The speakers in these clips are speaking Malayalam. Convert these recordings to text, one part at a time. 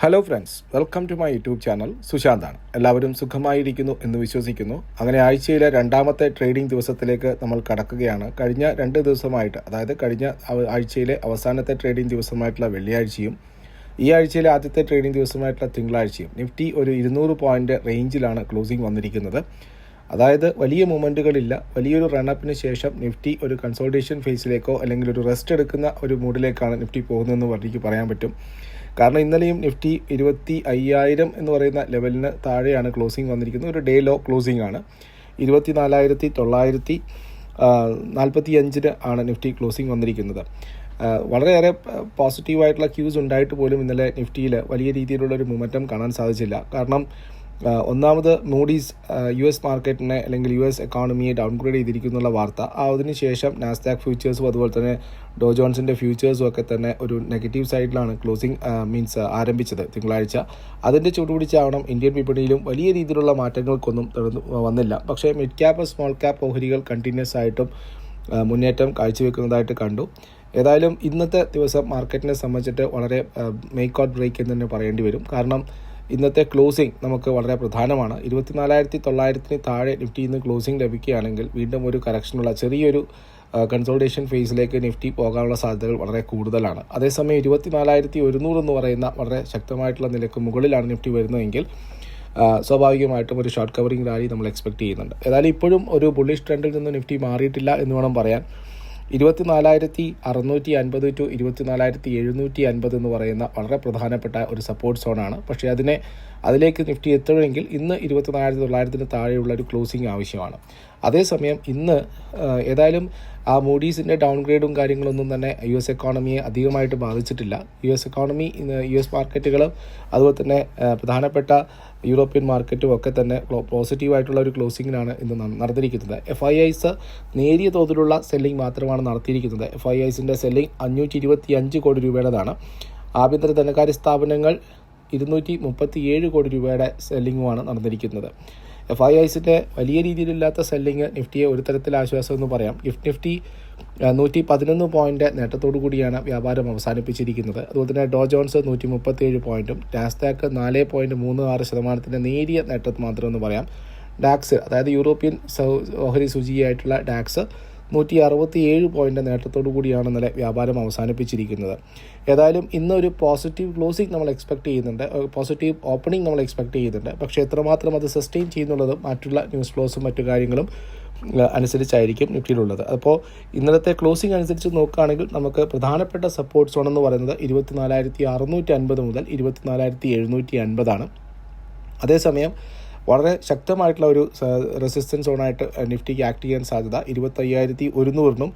Hello friends welcome to my YouTube channel സുശാന്താണ് എല്ലാവരും സുഖമായിരിക്കുന്നു എന്ന് വിശ്വസിക്കുന്നു. അങ്ങനെ ആഴ്ചയിലെ രണ്ടാമത്തെ ട്രേഡിംഗ് ദിവസത്തിലേക്ക് നമ്മൾ കടക്കുകയാണ്. കഴിഞ്ഞ രണ്ട് ദിവസമായിട്ട് അതായത് കഴിഞ്ഞ ആഴ്ചയിലെ അവസാനത്തെ ട്രേഡിംഗ് ദിവസമായിട്ടുള്ള വെള്ളിയാഴ്ചയും ഈ ആഴ്ചയിലെ ആദ്യത്തെ ട്രേഡിംഗ് ദിവസമായിട്ടുള്ള തിങ്കളാഴ്ചയും നിഫ്റ്റി ഒരു ഇരുന്നൂറ് പോയിന്റ് റേഞ്ചിലാണ് ക്ലോസിംഗ് വന്നിരിക്കുന്നത്. അതായത് വലിയ മൂവ്മെന്റുകളില്ല വലിയൊരു റണ്ണപ്പിന് ശേഷം നിഫ്റ്റി ഒരു കൺസോൾട്ടേഷൻ ഫേസിലേക്കോ അല്ലെങ്കിൽ ഒരു റെസ്റ്റ് എടുക്കുന്ന ഒരു മൂഡിലേക്കാണ് നിഫ്റ്റി പോകുന്നതെന്ന് എനിക്ക് പറയാൻ പറ്റും. കാരണം ഇന്നലെയും നിഫ്റ്റി ഇരുപത്തി അയ്യായിരം എന്ന് പറയുന്ന ലെവലിന് താഴെയാണ് ക്ലോസിംഗ് വന്നിരിക്കുന്നത്. ഒരു ഡേ ലോ ക്ലോസിംഗ് ആണ്. ഇരുപത്തി നാലായിരത്തി തൊള്ളായിരത്തി നാൽപ്പത്തി അഞ്ചിന് ആണ് നിഫ്റ്റി ക്ലോസിംഗ് വന്നിരിക്കുന്നത്. വളരെയേറെ പോസിറ്റീവായിട്ടുള്ള ക്യൂസ് ഉണ്ടായിട്ട് പോലും ഇന്നലെ നിഫ്റ്റിയിൽ വലിയ രീതിയിലുള്ള ഒരു മൊമെന്റം കാണാൻ സാധിച്ചില്ല. കാരണം ഒന്നാമത് മൂഡീസ് യു എസ് മാർക്കറ്റിനെ അല്ലെങ്കിൽ യു എസ് എക്കോണമിയെ ഡൗൺഗ്രേഡ് ചെയ്തിരിക്കുന്നുള്ള വാർത്ത. അതിനുശേഷം നാസ്ഡാക്ക് ഫ്യൂച്ചേഴ്സും അതുപോലെ തന്നെ ഡോ ജോൺസിന്റെ ഫ്യൂച്ചേഴ്സും ഒക്കെ തന്നെ ഒരു നെഗറ്റീവ് സൈഡിലാണ് ക്ലോസിംഗ് മീൻസ് ആരംഭിച്ചത് തിങ്കളാഴ്ച. അതിന്റെ ചൂടുപിടിച്ചാവണം ഇന്ത്യൻ വിപണിയിലും വലിയ രീതിയിലുള്ള മാറ്റങ്ങൾക്കൊന്നും വന്നില്ല. പക്ഷേ മിഡ് ക്യാപ്പ് സ്മോൾ ക്യാപ്പ് ഓഹരികൾ കണ്ടിന്യൂസ് ആയിട്ടും മുന്നേറ്റം കാഴ്ചവെക്കുന്നതായിട്ട് കണ്ടു. ഏതായാലും ഇന്നത്തെ ദിവസം മാർക്കറ്റിനെ സംബന്ധിച്ചിട്ട് വളരെ മേക്ക് ഔട്ട് ബ്രേക്ക് എന്ന് തന്നെ പറയേണ്ടി വരും. കാരണം ഇന്നത്തെ ക്ലോസിംഗ് നമുക്ക് വളരെ പ്രധാനമാണ്. ഇരുപത്തിനാലായിരത്തി തൊള്ളായിരത്തിന് താഴെ നിഫ്റ്റിയിൽ നിന്ന് ക്ലോസിംഗ് ലഭിക്കുകയാണെങ്കിൽ വീണ്ടും ഒരു കറക്ഷനുള്ള ചെറിയൊരു കൺസോൾട്ടേഷൻ ഫേസിലേക്ക് നിഫ്റ്റി പോകാനുള്ള സാധ്യതകൾ വളരെ കൂടുതലാണ്. അതേസമയം ഇരുപത്തിനാലായിരത്തി ഒരുന്നൂറ് എന്ന് പറയുന്ന വളരെ ശക്തമായിട്ടുള്ള നിലയ്ക്ക് മുകളിലാണ് നിഫ്റ്റി വരുന്നതെങ്കിൽ സ്വാഭാവികമായിട്ടും ഒരു ഷോർട്ട് കവറിംഗ് റാലി നമ്മൾ എക്സ്പെക്ട് ചെയ്യുന്നുണ്ട്. ഏതായാലും ഇപ്പോഴും ഒരു ബുള്ളിഷ് ട്രെൻഡിൽ നിന്ന് നിഫ്റ്റി മാറിയിട്ടില്ല എന്ന് വേണം പറയാൻ. ഇരുപത്തിനാലായിരത്തി അറുന്നൂറ്റി അൻപത് ടു ഇരുപത്തിനാലായിരത്തി എഴുന്നൂറ്റി അൻപത് എന്ന് പറയുന്ന വളരെ പ്രധാനപ്പെട്ട ഒരു സപ്പോർട്ട് സോണാണ് പക്ഷേ അതിനെ അതിലേക്ക് നിഫ്റ്റി എത്തണമെങ്കിൽ ഇന്ന് ഇരുപത്തിനാലായിരത്തി തൊള്ളായിരത്തിന് താഴെയുള്ള ഒരു ക്ലോസിംഗ് ആവശ്യമാണ്. അതേസമയം ഇന്ന് ഏതായാലും ആ മൂഡീസിന്റെ ഡൗൺ ഗ്രേഡും കാര്യങ്ങളൊന്നും തന്നെ യു എസ് എക്കോണമിയെ അധികമായിട്ട് ബാധിച്ചിട്ടില്ല. U S economy U S മാർക്കറ്റുകളും അതുപോലെ തന്നെ പ്രധാനപ്പെട്ട യൂറോപ്യൻ മാർക്കറ്റും ഒക്കെ തന്നെ പോസിറ്റീവായിട്ടുള്ള ഒരു ക്ലോസിങ്ങിനാണ് ഇന്ന് നടന്നിരിക്കുന്നത്. എഫ് ഐ ഐസ് നേരിയ തോതിലുള്ള സെല്ലിംഗ് മാത്രമാണ് നടത്തിയിരിക്കുന്നത്. എഫ് ഐ ഐസിന്റെ സെല്ലിംഗ് അഞ്ഞൂറ്റി ഇരുപത്തി അഞ്ച് കോടി രൂപയുടേതാണ്. ആഭ്യന്തര ധനകാര്യ സ്ഥാപനങ്ങൾ ഇരുന്നൂറ്റി മുപ്പത്തി ഏഴ് കോടി രൂപയുടെ സെല്ലിങ്ങുമാണ് നടന്നിരിക്കുന്നത്. എഫ് ഐ ഐസിന്റെ വലിയ രീതിയിലില്ലാത്ത സെല്ലിങ് നിഫ്റ്റിയെ ഒരു തരത്തിൽ ആശ്വാസം എന്ന് പറയാം. ഗിഫ്റ്റ് നിഫ്റ്റി നൂറ്റി പതിനൊന്ന് പോയിന്റ് നേട്ടത്തോടു കൂടിയാണ് വ്യാപാരം അവസാനിപ്പിച്ചിരിക്കുന്നത്. അതുപോലെ തന്നെ ഡോ ജോൺസ് നൂറ്റി മുപ്പത്തി ഏഴ് പോയിന്റും നാസ്ഡാക്ക് നാല് പോയിന്റ് മൂന്ന് ആറ് ശതമാനത്തിന്റെ നേരിയ നേട്ടം മാത്രമെന്ന് പറയാം. ഡാക്സ് അതായത് യൂറോപ്യൻ ഓഹരി സൂചികയായിട്ടുള്ള ഡാക്സ് നൂറ്റി അറുപത്തി ഏഴ് പോയിന്റ് നേട്ടത്തോടു കൂടിയാണ് ഇന്നലെ വ്യാപാരം അവസാനിപ്പിച്ചിരിക്കുന്നത്. ഏതായാലും ഇന്നൊരു പോസിറ്റീവ് ക്ലോസിംഗ് നമ്മൾ എക്സ്പെക്ട് ചെയ്യുന്നുണ്ട്. പോസിറ്റീവ് ഓപ്പണിംഗ് നമ്മൾ എക്സ്പെക്ട് ചെയ്യുന്നുണ്ട്. പക്ഷേ എത്രമാത്രം അത് സസ്റ്റെയിൻ ചെയ്യുന്നുള്ളത് മറ്റുള്ള ന്യൂസ് ഫ്ലോസും മറ്റു കാര്യങ്ങളും അനുസരിച്ചായിരിക്കും നിഫ്റ്റിയിലുള്ളത് അപ്പോൾ ഇന്നലത്തെ ക്ലോസിംഗ് അനുസരിച്ച് നോക്കുകയാണെങ്കിൽ നമുക്ക് പ്രധാനപ്പെട്ട സപ്പോർട്ട് സോൺ എന്ന് പറയുന്നത് ഇരുപത്തിനാലായിരത്തി അറുന്നൂറ്റി അൻപത് മുതൽ ഇരുപത്തിനാലായിരത്തി എഴുന്നൂറ്റി അൻപതാണ് അതേസമയം വളരെ ശക്തമായിട്ടുള്ള ഒരു റെസിസ്റ്റൻസ് സോണായിട്ട് നിഫ്റ്റിക്ക് ആക്ട് ചെയ്യാൻ സാധ്യത ഇരുപത്തയ്യായിരത്തി ഒരുന്നൂറിനും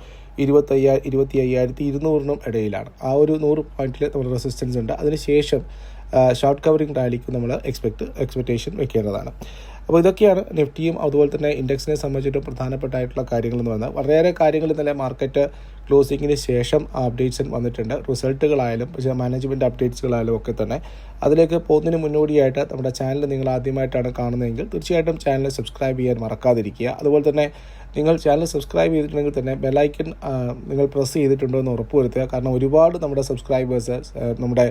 ഇരുപത്തയ്യാ ഇരുപത്തി അയ്യായിരത്തി ഇരുന്നൂറിനും ഇടയിലാണ്. ആ ഒരു നൂറ് പോയിന്റിൽ നമ്മൾ റെസിസ്റ്റൻസ് ഉണ്ട്. അതിനുശേഷം ഷോർട്ട് കവറിംഗ് റാലിക്ക് നമ്മൾ എക്സ്പെക്ട് എക്സ്പെക്റ്റേഷൻ വെക്കേണ്ടതാണ്. അപ്പോൾ ഇതൊക്കെയാണ് നിഫ്റ്റിയും അതുപോലെ തന്നെ ഇൻഡെക്സിനെ സംബന്ധിച്ചിട്ട് പ്രധാനപ്പെട്ടായിട്ടുള്ള കാര്യങ്ങൾ എന്ന് പറഞ്ഞാൽ വളരെയേറെ കാര്യങ്ങൾ ഇന്നലെ മാർക്കറ്റ് ക്ലോസിങ്ങിന് ശേഷം അപ്ഡേറ്റ്സ് വന്നിട്ടുണ്ട്. റിസൾട്ടുകളായാലും പക്ഷേ മാനേജ്മെന്റ് അപ്ഡേറ്റ്സുകളായാലും ഒക്കെ തന്നെ. അതിലേക്ക് പോകുന്നതിന് മുന്നോടിയായിട്ട് നമ്മുടെ ചാനൽ നിങ്ങൾ ആദ്യമായിട്ടാണ് കാണുന്നതെങ്കിൽ തീർച്ചയായിട്ടും ചാനൽ സബ്സ്ക്രൈബ് ചെയ്യാൻ മറക്കാതിരിക്കുക. അതുപോലെ തന്നെ നിങ്ങൾ ചാനൽ സബ്സ്ക്രൈബ് ചെയ്തിട്ടുണ്ടെങ്കിൽ തന്നെ ബെലൈക്കൺ നിങ്ങൾ പ്രസ് ചെയ്തിട്ടുണ്ടോ എന്ന് ഉറപ്പുവരുത്തുക. കാരണം ഒരുപാട് നമ്മുടെ സബ്സ്ക്രൈബേഴ്സ് നമ്മുടെ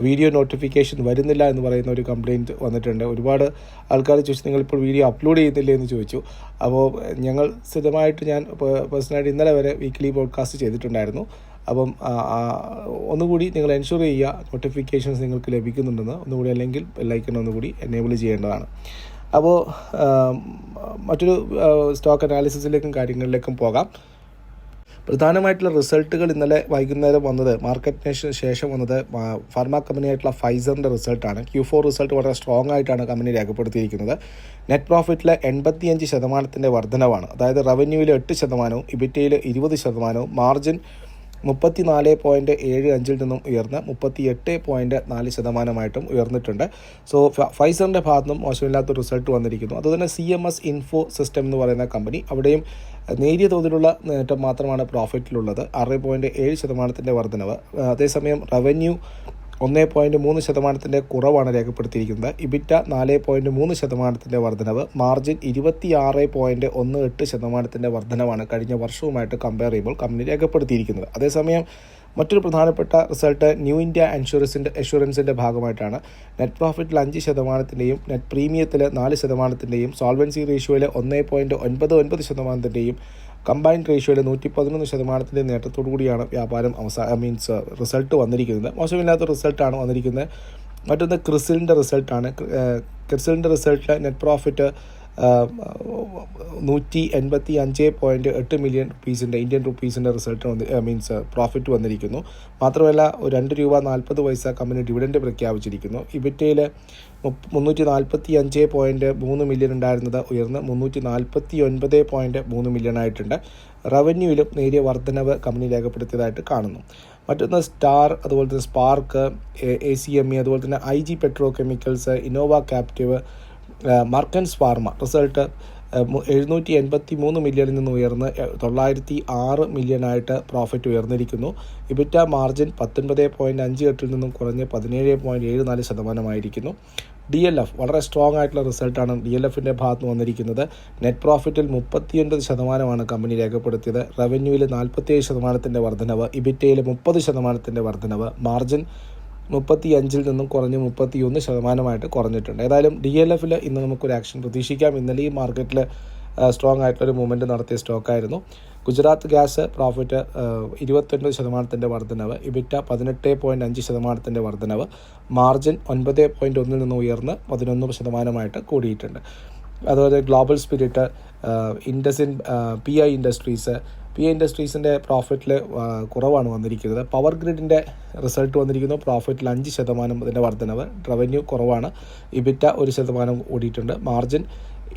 വീഡിയോ നോട്ടിഫിക്കേഷൻ വരുന്നില്ല എന്ന് പറയുന്ന ഒരു കംപ്ലയിന്റ് വന്നിട്ടുണ്ട്. ഒരുപാട് ആൾക്കാർ ചോദിച്ചു നിങ്ങളിപ്പോൾ വീഡിയോ അപ്ലോഡ് ചെയ്യുന്നില്ലേ? എന്ന് ചോദിച്ചു. അപ്പോൾ ഞങ്ങൾ സ്ഥിരമായിട്ട് ഞാൻ പേഴ്സണലായിട്ട് ഇന്നലെ വരെ വീക്ക്ലി പോഡ്കാസ്റ്റ് ചെയ്തിട്ടുണ്ടായിരുന്നു. അപ്പം ഒന്നുകൂടി നിങ്ങൾ എൻഷുർ ചെയ്യുക നോട്ടിഫിക്കേഷൻസ് നിങ്ങൾക്ക് ലഭിക്കുന്നുണ്ടെന്ന്. ഒന്നുകൂടി അല്ലെങ്കിൽ ലൈക്കൺ ഒന്നുകൂടി എനേബിൾ ചെയ്യേണ്ടതാണ്. അപ്പോൾ മറ്റൊരു സ്റ്റോക്ക് അനാലിസിസിലേക്കും കാര്യങ്ങളിലേക്കും പോകാം. പ്രധാനമായിട്ടുള്ള റിസൾട്ടുകൾ ഇന്നലെ വൈകുന്നേരം വന്നത് മാർക്കറ്റിന് ശേഷം വന്നത് ഫാർമ കമ്പനിയായിട്ടുള്ള ഫൈസറിന്റെ റിസൾട്ടാണ്. ക്യൂ ഫോർ റിസൾട്ട് വളരെ സ്ട്രോങ് ആയിട്ടാണ് കമ്പനി രേഖപ്പെടുത്തിയിരിക്കുന്നത്. നെറ്റ് പ്രോഫിറ്റിൽ എൺപത്തിയഞ്ച് ശതമാനത്തിന്റെ വർധനവാണ്. അതായത് റവന്യൂവിൽ എട്ട് ശതമാനവും ഇബിറ്റയിൽ ഇരുപത് ശതമാനവും മാർജിൻ മുപ്പത്തിനാല് പോയിന്റ് ഏഴ് അഞ്ചിൽ നിന്നും ഉയർന്ന് മുപ്പത്തി എട്ട് പോയിന്റ് നാല് ശതമാനമായിട്ടും ഉയർന്നിട്ടുണ്ട്. സോ ഫൈസറിന്റെ ഭാഗത്തു നിന്നും മോശമില്ലാത്ത റിസൾട്ട് വന്നിരിക്കുന്നു. അതുതന്നെ C M S info system എന്ന് പറയുന്ന കമ്പനി അവിടെയും നേരിയ തോതിലുള്ള നേട്ടം മാത്രമാണ് പ്രോഫിറ്റിലുള്ളത്. ആറ് പോയിന്റ് ഏഴ് ശതമാനത്തിന്റെ വർധനവ്. അതേസമയം റവന്യൂ ഒന്ന് പോയിന്റ് മൂന്ന് ശതമാനത്തിന്റെ കുറവാണ് രേഖപ്പെടുത്തിയിരിക്കുന്നത്. ഇബിറ്റ നാല് പോയിന്റ് മൂന്ന് ശതമാനത്തിന്റെ വർധനവ്. മാർജിൻ ഇരുപത്തി ആറ് പോയിന്റ് ഒന്ന് എട്ട് ശതമാനത്തിന്റെ വർധനവാണ് കഴിഞ്ഞ വർഷവുമായിട്ട് കമ്പയർ ചെയ്യുമ്പോൾ കമ്പനി രേഖപ്പെടുത്തിയിരിക്കുന്നത്. അതേസമയം മറ്റൊരു പ്രധാനപ്പെട്ട റിസൾട്ട് ന്യൂ ഇന്ത്യ ഇൻഷുറൻസിന്റെ ഇൻഷുറൻസിന്റെ ഭാഗമായിട്ടാണ്. നെറ്റ് പ്രോഫിറ്റിൽ അഞ്ച് ശതമാനത്തിന്റെയും നെറ്റ് പ്രീമിയത്തിൽ നാല് ശതമാനത്തിന്റെയും സോൾവൻസി റേഷ്യോയിൽ ഒന്ന് പോയിന്റ് ഒൻപത് ഒൻപത് ശതമാനത്തിന്റെയും കമ്പൈൻഡ് റേഷ്യോയിലെ നൂറ്റി പതിനൊന്ന് ശതമാനത്തിന്റെ നേട്ടത്തോടു കൂടിയാണ് വ്യാപാരം അവസാന മീൻസ് റിസൾട്ട് വന്നിരിക്കുന്നത്. മോശമില്ലാത്ത റിസൾട്ടാണ് വന്നിരിക്കുന്നത്. മറ്റൊന്ന് ക്രിസിലിന്റെ റിസൾട്ടാണ്. ക്രിസിലിന്റെ റിസൾട്ടിൽ നെറ്റ് പ്രോഫിറ്റ് നൂറ്റി എൺപത്തി അഞ്ച് പോയിന്റ് എട്ട് മില്യൺ റുപ്പീസിന്റെ ഇന്ത്യൻ റുപ്പീസിന്റെ റിസൾട്ട് വന്ന് മീൻസ് പ്രോഫിറ്റ് വന്നിരിക്കുന്നു. മാത്രമല്ല ഒരു രണ്ട് രൂപ നാൽപ്പത് പൈസ കമ്പനി ഡിവിഡൻഡ് പ്രഖ്യാപിച്ചിരിക്കുന്നു. ഇബിറ്റയിൽ മുന്നൂറ്റി നാൽപ്പത്തി അഞ്ച് പോയിന്റ് മൂന്ന് മില്യൺ ഉണ്ടായിരുന്നത് ഉയർന്ന് മുന്നൂറ്റി നാൽപ്പത്തി ഒൻപത് പോയിന്റ് മൂന്ന് മില്യൺ ആയിട്ടുണ്ട്. റവന്യൂവിലും നേരിയ വർധനവ് കമ്പനി രേഖപ്പെടുത്തിയതായിട്ട് കാണുന്നു. മറ്റൊന്ന് സ്റ്റാർ അതുപോലെ തന്നെ spark A C M E അതുപോലെ തന്നെ I G petro chemicals Innova captive Marksans pharma. Result എഴുന്നൂറ്റി എൺപത്തി മൂന്ന് മില്യണിൽ നിന്ന് ഉയർന്ന് തൊള്ളായിരത്തി ആറ് മില്യണായിട്ട് പ്രോഫിറ്റ് ഉയർന്നിരിക്കുന്നു. ഇബിറ്റ മാർജിൻ പത്തൊൻപത് പോയിന്റ് അഞ്ച് എട്ടിൽ നിന്നും കുറഞ്ഞ് പതിനേഴ് പോയിന്റ് ഏഴ് നാല് ശതമാനമായിരിക്കുന്നു. ഡി എൽ എഫ് വളരെ സ്ട്രോങ് ആയിട്ടുള്ള റിസൾട്ടാണ് ഡി എൽ എഫിന്റെ ഭാഗത്ത് വന്നിരിക്കുന്നത്. നെറ്റ് പ്രോഫിറ്റിൽ മുപ്പത്തിയൊൻപത് ശതമാനമാണ് കമ്പനി രേഖപ്പെടുത്തിയത്. റവന്യൂവിൽ നാൽപ്പത്തിയേഴ് ശതമാനത്തിന്റെ വർധനവ് ഇബിറ്റയിൽ മുപ്പത് ശതമാനത്തിന്റെ വർധനവ് മാർജിൻ മുപ്പത്തി അഞ്ചിൽ നിന്നും കുറഞ്ഞ് മുപ്പത്തി ഒന്ന് ശതമാനമായിട്ട് കുറഞ്ഞിട്ടുണ്ട്. ഏതായാലും ഡി എൽ എഫിൽ ഇന്ന് നമുക്കൊരു ആക്ഷൻ പ്രതീക്ഷിക്കാം. ഇന്നലെ ഈ മാർക്കറ്റിൽ സ്ട്രോങ് ആയിട്ടുള്ളൊരു മൂവ്മെന്റ് നടത്തിയ സ്റ്റോക്കായിരുന്നു ഗുജറാത്ത് ഗ്യാസ് പ്രോഫിറ്റ് ഇരുപത്തൊൻപത് ശതമാനത്തിന്റെ വർധനവ് ഇബിറ്റ പതിനെട്ട് പോയിന്റ് അഞ്ച് ശതമാനത്തിന്റെ വർധനവ് മാർജിൻ ഒൻപത് പോയിന്റ് ഒന്നിൽ നിന്ന് ഉയർന്ന് പതിനൊന്ന് ശതമാനമായിട്ട് കൂടിയിട്ടുണ്ട്. അതുപോലെ global spirit IndusInd P I industries P A ഇൻഡസ്ട്രീസിന്റെ പ്രോഫിറ്റിൽ കുറവാണ് വന്നിരിക്കുന്നത്. പവർ ഗ്രിഡിന്റെ റിസൾട്ട് വന്നിരിക്കുന്നു. പ്രോഫിറ്റിൽ അഞ്ച് ശതമാനം അതിന്റെ വർധനവ്. റവന്യൂ കുറവാണ്. ഇബിറ്റ ഒരു ശതമാനം കൂടിയിട്ടുണ്ട്. മാർജിൻ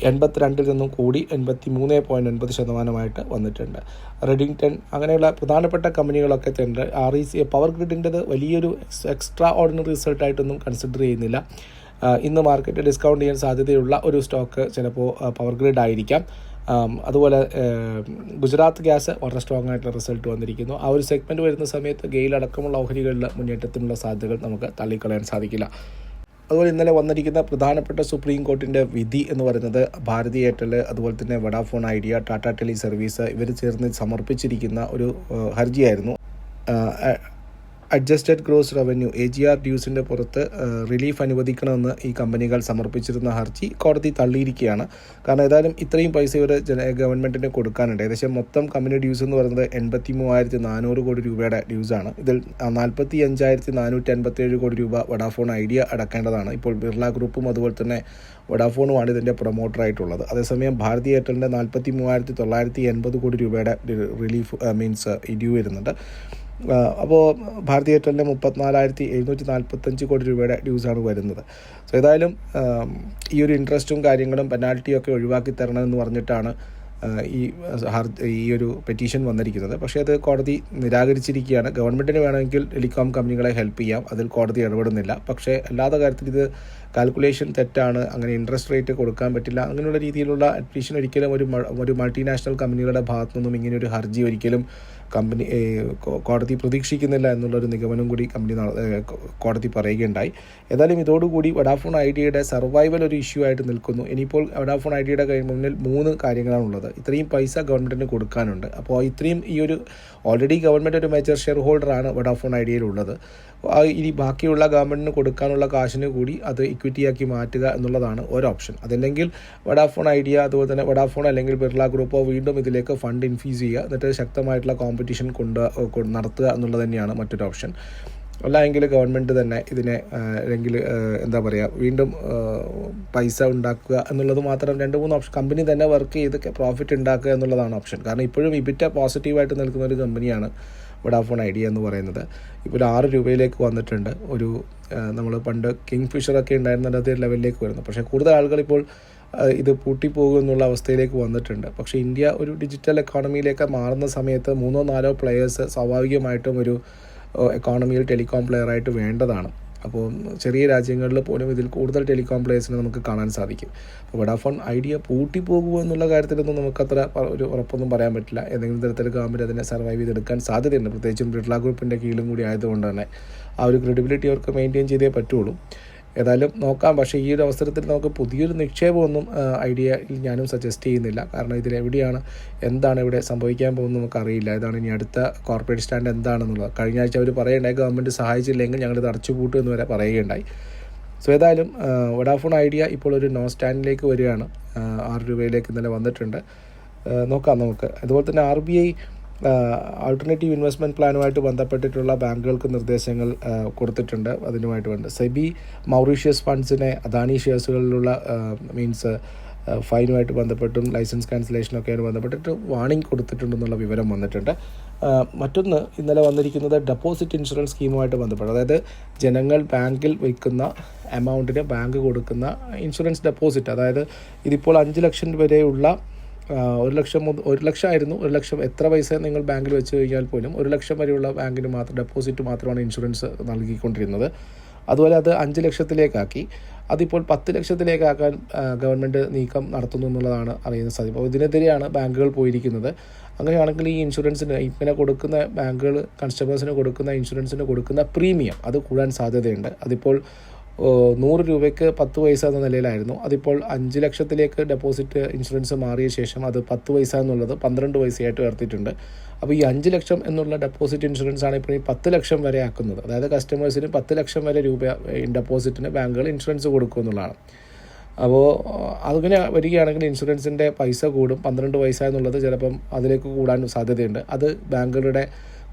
എൺപത്തിരണ്ടിൽ നിന്നും കൂടി എൺപത്തി മൂന്ന് പോയിന്റ് ഒൻപത് ശതമാനമായിട്ട് വന്നിട്ടുണ്ട്. റെഡിങ്ടൺ അങ്ങനെയുള്ള പ്രധാനപ്പെട്ട കമ്പനികളൊക്കെ തന്നെ ആർ ഇ സി പവർ ഗ്രിഡിന്റെത് വലിയൊരു എക്സ്ട്രാ ഓർഡിനറി റിസൾട്ടായിട്ടൊന്നും കൺസിഡർ ചെയ്യുന്നില്ല. ഇന്ന് മാർക്കറ്റ് ഡിസ്കൗണ്ട് ചെയ്യാൻ സാധ്യതയുള്ള ഒരു സ്റ്റോക്ക് ചിലപ്പോൾ പവർ ഗ്രിഡ് ആയിരിക്കാം. അതുപോലെ ഗുജറാത്ത് ഗ്യാസ് വളരെ സ്ട്രോങ് ആയിട്ടുള്ള റിസൾട്ട് വന്നിരിക്കുന്നു. ആ ഒരു സെഗ്മെന്റ് വരുന്ന സമയത്ത് ഗെയിൽ അടക്കമുള്ള ഓഹരികളിൽ മുന്നേറ്റത്തിനുള്ള സാധ്യതകൾ നമുക്ക് തള്ളിക്കളയാൻ സാധിക്കില്ല. അതുപോലെ ഇന്നലെ വന്നിരിക്കുന്ന പ്രധാനപ്പെട്ട സുപ്രീം കോർട്ടിന്റെ വിധി എന്ന് പറയുന്നത് ഭാരതി എയർടെൽ അതുപോലെ തന്നെ Vodafone Idea Tata tele service ഇവർ ചേർന്ന് സമർപ്പിച്ചിരിക്കുന്ന ഒരു ഹർജിയായിരുന്നു. Adjusted gross revenue A G R ഡ്യൂസിന്റെ പുറത്ത് റിലീഫ് അനുവദിക്കണമെന്ന് ഈ കമ്പനികൾ സമർപ്പിച്ചിരുന്ന ഹർജി കോടതി തള്ളിയിരിക്കുകയാണ്. കാരണം ഏതായാലും ഇത്രയും പൈസ ഇവർ ജന ഗവൺമെന്റിന് കൊടുക്കാനുണ്ട്. ഏകദേശം മൊത്തം കമ്പനി ഡ്യൂസ് എന്ന് പറയുന്നത് എൺപത്തി മൂവായിരത്തി നാനൂറ് കോടി രൂപയുടെ ഡ്യൂസാണ്. ഇതിൽ നാൽപ്പത്തി അഞ്ചായിരത്തി നാനൂറ്റി അൻപത്തേഴ് കോടി രൂപ വഡാഫോൺ ഐഡിയ അടക്കേണ്ടതാണ്. ഇപ്പോൾ ബിർള ഗ്രൂപ്പും അതുപോലെ തന്നെ വഡാഫോണുമാണ് ഇതിന്റെ പ്രൊമോട്ടറായിട്ടുള്ളത് അതേസമയം ഭാരതി എയർടെലിന്റെ നാൽപ്പത്തി മൂവായിരത്തി തൊള്ളായിരത്തി എൺപത് കോടി രൂപയുടെ റിലീഫ് മീൻസ് ഇഡ്യൂ വരുന്നുണ്ട്. അപ്പോൾ ഭാരതി എയർടെലിന് മുപ്പത്തിനാലായിരത്തി എഴുന്നൂറ്റി നാൽപ്പത്തഞ്ച് കോടി രൂപയുടെ ഡ്യൂസാണ് വരുന്നത്. സോ ഏതായാലും ഈ ഒരു ഇൻട്രസ്റ്റും കാര്യങ്ങളും പെനാൽറ്റിയും ഒക്കെ ഒഴിവാക്കി തരണമെന്ന് പറഞ്ഞിട്ടാണ് ഈ ഈ ഒരു പെറ്റീഷൻ വന്നിരിക്കുന്നത്. പക്ഷേ അത് കോടതി നിരാകരിച്ചിരിക്കുകയാണ്. ഗവൺമെന്റിന് വേണമെങ്കിൽ ടെലികോം കമ്പനികളെ ഹെൽപ്പ് ചെയ്യാം. അതിൽ കോടതി ഇടപെടുന്നില്ല. പക്ഷേ അല്ലാത്ത കാര്യത്തിൽ ഇത് കാൽക്കുലേഷൻ തെറ്റാണ്. അങ്ങനെ ഇൻട്രസ്റ്റ് റേറ്റ് കൊടുക്കാൻ പറ്റില്ല. അങ്ങനെയുള്ള രീതിയിലുള്ള അഡ്മിഷൻ ഒരിക്കലും ഒരു ഒരു മൾട്ടിനാഷണൽ കമ്പനികളുടെ ഭാഗത്തു നിന്നും ഇങ്ങനെ ഒരു ഹർജി ഒരിക്കലും കമ്പനി കോടതി പ്രതീക്ഷിക്കുന്നില്ല എന്നുള്ളൊരു നിഗമനം കൂടി കമ്പനി കോടതി പറയുകയുണ്ടായി. ഏതായാലും ഇതോടുകൂടി വഡാഫോൺ ഐഡിയയുടെ സർവൈവൽ ഒരു ഇഷ്യൂ ആയിട്ട് നിൽക്കുന്നു. ഇനിയിപ്പോൾ വഡാഫോൺ ഐഡിയയുടെ മുന്നിൽ മൂന്ന് കാര്യങ്ങളാണുള്ളത്. ഇത്രയും പൈസ ഗവൺമെന്റിന് കൊടുക്കാനുണ്ട്. അപ്പോൾ ഇത്രയും ഈ ഒരു ഓൾറെഡി ഗവൺമെന്റ് ഒരു മേജർ ഷെയർ ഹോൾഡറാണ് വഡാഫോൺ ഐഡിയയിലുള്ളത് ഇനി ബാക്കിയുള്ള ഗവൺമെന്റിന് കൊടുക്കാനുള്ള കാശിന് കൂടി അത് ഇക്വിറ്റിയാക്കി മാറ്റുക എന്നുള്ളതാണ് ഒരു ഓപ്ഷൻ അതല്ലെങ്കിൽ വഡാഫോൺ ഐഡിയ അതുപോലെ തന്നെ വഡാഫോൺ അല്ലെങ്കിൽ ബിർള ഗ്രൂപ്പോ വീണ്ടും ഇതിലേക്ക് ഫണ്ട് ഇൻഫ്യൂസ് ചെയ്യുക. എന്നിട്ട് ശക്തമായിട്ടുള്ള കോമ്പറ്റീഷൻ കൊണ്ട് നടത്തുക എന്നുള്ളത് തന്നെയാണ് മറ്റൊരു ഓപ്ഷൻ അല്ല എങ്കിൽ ഗവൺമെന്റ് തന്നെ ഇതിനെ അല്ലെങ്കിൽ എന്താ പറയുക വീണ്ടും പൈസ ഉണ്ടാക്കുക എന്നുള്ളത് മാത്രം രണ്ട് മൂന്ന് ഓപ്ഷൻ കമ്പനി തന്നെ വർക്ക് ചെയ്ത് പ്രോഫിറ്റ് ഉണ്ടാക്കുക എന്നുള്ളതാണ് ഓപ്ഷൻ കാരണം ഇപ്പോഴും ഇബിറ്റ പോസിറ്റീവായിട്ട് നിൽക്കുന്ന ഒരു കമ്പനിയാണ് വഡാഫോൺ ഐഡിയ എന്ന് പറയുന്നത്. ഇപ്പോൾ ഒരു ആറ് രൂപയിലേക്ക് വന്നിട്ടുണ്ട്. ഒരു നമ്മൾ പണ്ട് കിങ് ഫിഷറൊക്കെ ഉണ്ടായിരുന്ന അതേ ലെവലിലേക്ക് വരുന്നു. പക്ഷേ കൂടുതൽ ആളുകൾ ഇപ്പോൾ ഇത് പൂട്ടിപ്പോകും എന്നുള്ള അവസ്ഥയിലേക്ക് വന്നിട്ടുണ്ട്. പക്ഷേ ഇന്ത്യ ഒരു ഡിജിറ്റൽ എക്കോണമിയിലേക്ക് മാറുന്ന സമയത്ത് മൂന്നോ നാലോ പ്ലെയേഴ്സ് സ്വാഭാവികമായിട്ടും ഒരു എക്കോണമിയിൽ ടെലികോം പ്ലെയറായിട്ട് വേണ്ടതാണ്. അപ്പോൾ ചെറിയ രാജ്യങ്ങളിൽ പോലും ഇതിൽ കൂടുതൽ ടെലികോം പ്ലേയേഴ്സിനെ നമുക്ക് കാണാൻ സാധിക്കും. അപ്പോൾ വഡാഫോൺ ഐഡിയ പൂട്ടിപ്പോകുമോ എന്നുള്ള കാര്യത്തിലൊന്നും നമുക്കത്ര ഒരു ഉറപ്പൊന്നും പറയാൻ പറ്റില്ല. ഏതെങ്കിലും തരത്തിൽ ഗവൺമെന്റ് അതിനെ സർവൈവ് ചെയ്തെടുക്കാൻ സാധ്യതയുണ്ട്. പ്രത്യേകിച്ചും ബിർള ഗ്രൂപ്പിന്റെ കീഴിലും കൂടി ആയതുകൊണ്ട് തന്നെ ആ ഒരു ക്രെഡിബിലിറ്റി അവർക്ക് മെയിന്റെയിൻ ചെയ്തേ പറ്റുള്ളൂ. ഏതായാലും നോക്കാം. പക്ഷേ ഈ ഒരു അവസരത്തിൽ നമുക്ക് പുതിയൊരു നിക്ഷേപമൊന്നും ഐഡിയയിൽ ഞാനും സജസ്റ്റ് ചെയ്യുന്നില്ല. കാരണം ഇതിൽ എവിടെയാണ് എന്താണ് ഇവിടെ സംഭവിക്കാൻ പോകുന്നത് നമുക്കറിയില്ല. ഇതാണ് ഇനി അടുത്ത കോർപ്പറേറ്റ് സ്റ്റാൻഡ് എന്താണെന്നുള്ളത്. കഴിഞ്ഞ ആഴ്ച അവർ പറയുണ്ടായി ഗവൺമെന്റ് സഹായിച്ചില്ലെങ്കിൽ ഞങ്ങളിത് അടച്ചുപൂട്ടും എന്ന് വരെ പറയുകയുണ്ടായി. സോ ഏതായാലും വഡാഫോൺ ഐഡിയ ഇപ്പോൾ ഒരു നോ സ്റ്റാൻഡിലേക്ക് വരികയാണ്. ആറ് രൂപയിലേക്ക് ഇന്നലെ വന്നിട്ടുണ്ട്. നോക്കാം നമുക്ക്. അതുപോലെ തന്നെ R B I alternative investment പ്ലാനുമായിട്ട് ബന്ധപ്പെട്ടിട്ടുള്ള ബാങ്കുകൾക്ക് നിർദ്ദേശങ്ങൾ കൊടുത്തിട്ടുണ്ട്. അതിനുമായിട്ട് വേണ്ട. സെബി മൗറീഷ്യസ് ഫണ്ട്സിനെ അദാനി ഷെയർസുകളിലുള്ള മീൻസ് ഫൈനുമായിട്ട് ബന്ധപ്പെട്ടും ലൈസൻസ് ക്യാൻസലേഷനൊക്കെ ആയിട്ട് ബന്ധപ്പെട്ടിട്ട് വാണിംഗ് കൊടുത്തിട്ടുണ്ടെന്നുള്ള വിവരം വന്നിട്ടുണ്ട്. മറ്റൊന്ന് ഇന്നലെ വന്നിരിക്കുന്നത് ഡെപ്പോസിറ്റ് ഇൻഷുറൻസ് സ്കീമുമായിട്ട് ബന്ധപ്പെട്ട്. അതായത് ജനങ്ങൾ ബാങ്കിൽ വയ്ക്കുന്ന എമൗണ്ടിന് ബാങ്ക് കൊടുക്കുന്ന ഇൻഷുറൻസ് ഡെപ്പോസിറ്റ് അതായത് ഇതിപ്പോൾ അഞ്ച് ലക്ഷം വരെയുള്ള ഒരു ലക്ഷം ഒരു ലക്ഷമായിരുന്നു. ഒരു ലക്ഷം എത്ര പൈസ നിങ്ങൾ ബാങ്കിൽ വെച്ച് കഴിഞ്ഞാൽ പോലും ഒരു ലക്ഷം വരെയുള്ള ബാങ്കിന് മാത്രം ഡെപ്പോസിറ്റ് മാത്രമാണ് ഇൻഷുറൻസ് നൽകിക്കൊണ്ടിരുന്നത്. അതുപോലെ അത് അഞ്ച് ലക്ഷത്തിലേക്കാക്കി. അതിപ്പോൾ പത്ത് ലക്ഷത്തിലേക്കാക്കാൻ ഗവൺമെന്റ് നീക്കം നടത്തുന്നു എന്നുള്ളതാണ് അറിയുന്ന സാധ്യത. അപ്പോൾ ഇതിനെതിരെയാണ് ബാങ്കുകൾ പോയിരിക്കുന്നത്. അങ്ങനെയാണെങ്കിൽ ഈ ഇൻഷുറൻസിന് ഇങ്ങനെ കൊടുക്കുന്ന ബാങ്കുകൾ കൺസ്റ്റമേഴ്സിന് കൊടുക്കുന്ന ഇൻഷുറൻസിന് കൊടുക്കുന്ന പ്രീമിയം അത് കൂടാൻ സാധ്യതയുണ്ട്. അതിപ്പോൾ നൂറ് രൂപയ്ക്ക് പത്ത് പൈസ എന്ന നിലയിലായിരുന്നു. അതിപ്പോൾ അഞ്ച് ലക്ഷത്തിലേക്ക് ഡെപ്പോസിറ്റ് ഇൻഷുറൻസ് മാറിയ ശേഷം അത് പത്ത് പൈസ എന്നുള്ളത് പന്ത്രണ്ട് പൈസയായിട്ട് ഉയർത്തിയിട്ടുണ്ട്. അപ്പോൾ ഈ അഞ്ച് ലക്ഷം എന്നുള്ള ഡെപ്പോസിറ്റ് ഇൻഷുറൻസ് ആണ് ഇപ്പോൾ ഈ പത്ത് ലക്ഷം വരെ ആക്കുന്നത്. അതായത് കസ്റ്റമേഴ്സിന് പത്ത് ലക്ഷം വരെ രൂപ ഡെപ്പോസിറ്റിന് ബാങ്കുകൾ ഇൻഷുറൻസ് കൊടുക്കും എന്നുള്ളതാണ്. അപ്പോൾ അതിങ്ങനെ വരികയാണെങ്കിൽ ഇൻഷുറൻസിന്റെ പൈസ കൂടും. പന്ത്രണ്ട് പൈസ എന്നുള്ളത് ചിലപ്പം അതിലേക്ക് കൂടാൻ സാധ്യതയുണ്ട്. അത് ബാങ്കുകളുടെ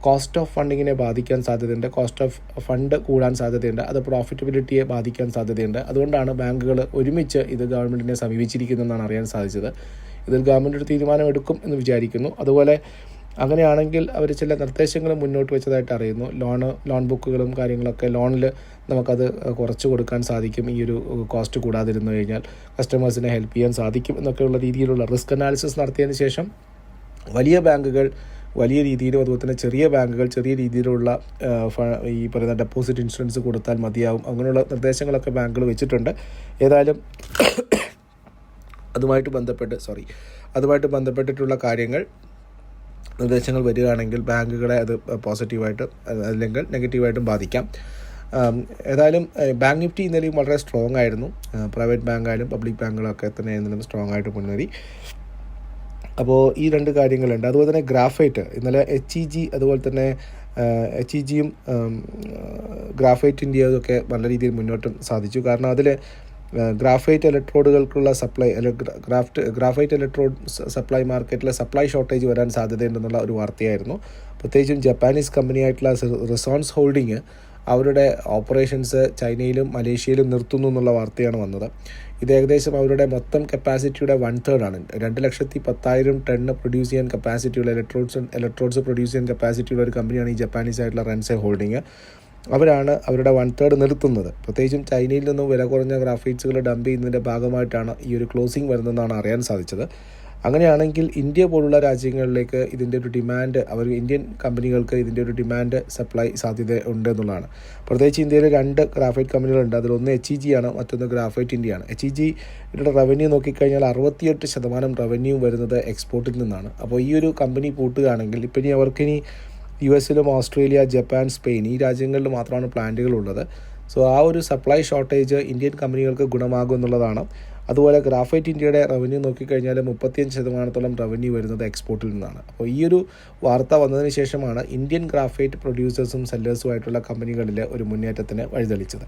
കോസ്റ്റ് ഓഫ് ഫണ്ടിങ്ങിനെ ബാധിക്കാൻ സാധ്യതയുണ്ട്. കോസ്റ്റ് ഓഫ് ഫണ്ട് കൂടാൻ സാധ്യതയുണ്ട്. അത് പ്രോഫിറ്റബിലിറ്റിയെ ബാധിക്കാൻ സാധ്യതയുണ്ട്. അതുകൊണ്ടാണ് ബാങ്കുകൾ ഒരുമിച്ച് ഇത് ഗവൺമെന്റിനെ സമീപിച്ചിരിക്കുന്നതെന്നാണ് അറിയാൻ സാധിച്ചത്. ഇതിൽ ഗവൺമെന്റ് ഒരു തീരുമാനം എടുക്കും എന്ന് വിചാരിക്കുന്നു. അതുപോലെ അങ്ങനെയാണെങ്കിൽ അവർ ചില നിർദ്ദേശങ്ങൾ മുന്നോട്ട് വെച്ചതായിട്ട് അറിയുന്നു. ലോണ് ലോൺ ബുക്കുകളും കാര്യങ്ങളൊക്കെ ലോണിൽ നമുക്കത് കുറച്ച് കൊടുക്കാൻ സാധിക്കും. ഈ ഒരു കോസ്റ്റ് കൂടാതിരുന്നു കഴിഞ്ഞാൽ കസ്റ്റമേഴ്സിനെ ഹെൽപ്പ് ചെയ്യാൻ സാധിക്കും എന്നൊക്കെയുള്ള രീതിയിലുള്ള റിസ്ക് അനാലിസിസ് നടത്തിയതിന് ശേഷം വലിയ ബാങ്കുകൾ വലിയ രീതിയിലും അതുപോലെ തന്നെ ചെറിയ ബാങ്കുകൾ ചെറിയ രീതിയിലുള്ള ഈ പറയുന്ന ഡെപ്പോസിറ്റ് ഇൻഷുറൻസ് കൊടുത്താൽ മതിയാവും. അങ്ങനെയുള്ള നിർദ്ദേശങ്ങളൊക്കെ ബാങ്കുകൾ വെച്ചിട്ടുണ്ട്. ഏതായാലും അതുമായിട്ട് ബന്ധപ്പെട്ട് സോറി അതുമായിട്ട് ബന്ധപ്പെട്ടിട്ടുള്ള കാര്യങ്ങൾ നിർദ്ദേശങ്ങൾ വരികയാണെങ്കിൽ ബാങ്കുകളെ അത് പോസിറ്റീവായിട്ട് അല്ലെങ്കിൽ നെഗറ്റീവായിട്ടും ബാധിക്കാം. ഏതായാലും ബാങ്ക് നിഫ്റ്റി ഇന്നലെയും വളരെ സ്ട്രോങ് ആയിരുന്നു. പ്രൈവറ്റ് ബാങ്കായാലും പബ്ലിക് ബാങ്കുകളൊക്കെ തന്നെ ഇന്നലെ സ്ട്രോങ് ആയിട്ട് മുന്നേറി. അപ്പോൾ ഈ രണ്ട് കാര്യങ്ങളുണ്ട്. അതുപോലെ തന്നെ ഗ്രാഫൈറ്റ് ഇന്നലെ എച്ച് ഇ ജി അതുപോലെ തന്നെ എച്ച് ഇ ജിയും ഗ്രാഫൈറ്റ് ഇന്ത്യയൊക്കെ നല്ല രീതിയിൽ മുന്നോട്ടും സാധിച്ചു. കാരണം അതിൽ graphite ഇലക്ട്രോഡുകൾക്കുള്ള supply graft graphite electrode supply മാർക്കറ്റിലെ സപ്ലൈ ഷോർട്ടേജ് വരാൻ സാധ്യതയുണ്ടെന്നുള്ള ഒരു വാർത്തയായിരുന്നു. പ്രത്യേകിച്ചും ജപ്പാനീസ് കമ്പനിയായിട്ടുള്ള റിസോൺസ് ഹോൾഡിങ് അവരുടെ ഓപ്പറേഷൻസ് ചൈനയിലും മലേഷ്യയിലും നിർത്തുന്നു എന്നുള്ള വാർത്തയാണ് വന്നത്. ഇത് ഏകദേശം അവരുടെ മൊത്തം കപ്പാസിറ്റിയുടെ വൺ തേർഡ് ആണ്. രണ്ട് ലക്ഷത്തി പത്തായിരം ടണ്ണ് പ്രൊഡ്യൂസ് ചെയ്യാൻ കപ്പാസിറ്റിയുള്ള ഇലക്ട്രോഡ്സ് ഇലക്ട്രോഡ്സ് പ്രൊഡ്യൂസ് ചെയ്യാൻ കപ്പാസിറ്റിയുള്ള ഒരു കമ്പനിയാണ് ഈ ജപ്പാനീസ് ആയിട്ടുള്ള റൺസെ ഹോൾഡിങ് അവരാണ് അവരുടെ വൺ തേർഡ് നിർത്തുന്നത്. പ്രത്യേകിച്ചും ചൈനയിൽ നിന്നും വില കുറഞ്ഞ ഗ്രാഫൈറ്റ്സുകൾ ഡംപ് ചെയ്യുന്നതിന്റെ ഭാഗമായിട്ടാണ് ഈ ഒരു ക്ലോസിംഗ് വരുന്നതെന്നാണ് അറിയാൻ സാധിച്ചത്. അങ്ങനെയാണെങ്കിൽ ഇന്ത്യ പോലുള്ള രാജ്യങ്ങളിലേക്ക് ഇതിന്റെ ഒരു ഡിമാൻഡ് അവർ ഇന്ത്യൻ കമ്പനികൾക്ക് ഇതിന്റെ ഒരു ഡിമാൻഡ് സപ്ലൈ സാധ്യത ഉണ്ട് എന്നുള്ളതാണ്. പ്രത്യേകിച്ച് ഇന്ത്യയിൽ രണ്ട് ഗ്രാഫൈറ്റ് കമ്പനികളുണ്ട് അതിലൊന്ന് എച്ച് ഇ ജി ആണ് മറ്റൊന്ന് ഗ്രാഫൈറ്റ് ഇന്ത്യയാണ് എച്ച് ഇ ജിയുടെ റവന്യൂ നോക്കിക്കഴിഞ്ഞാൽ അറുപത്തിയെട്ട് ശതമാനം റവന്യൂ വരുന്നത് എക്സ്പോർട്ടിൽ നിന്നാണ്. അപ്പോൾ ഈ ഒരു കമ്പനി പൂട്ടുകയാണെങ്കിൽ ഇപ്പം ഇനി അവർക്കിനി യു എസിലും ഓസ്ട്രേലിയ ജപ്പാൻ സ്പെയിൻ ഈ രാജ്യങ്ങളിൽ മാത്രമാണ് പ്ലാന്റുകൾ ഉള്ളത്. സോ ആ ഒരു സപ്ലൈ ഷോർട്ടേജ് ഇന്ത്യൻ കമ്പനികൾക്ക് ഗുണമാകും എന്നുള്ളതാണ്. അതുപോലെ ഗ്രാഫൈറ്റ് ഇന്ത്യയുടെ റവന്യൂ നോക്കിക്കഴിഞ്ഞാൽ മുപ്പത്തിയഞ്ച് ശതമാനത്തോളം റവന്യൂ വരുന്നത് എക്സ്പോർട്ടിൽ നിന്നാണ്. അപ്പോൾ ഈ ഒരു വാർത്ത വന്നതിന് ശേഷമാണ് ഇന്ത്യൻ ഗ്രാഫൈറ്റ് പ്രൊഡ്യൂസേഴ്സും സെല്ലേഴ്സുമായിട്ടുള്ള കമ്പനികളിലെ ഒരു മുന്നേറ്റത്തിന് വഴിതെളിച്ചത്.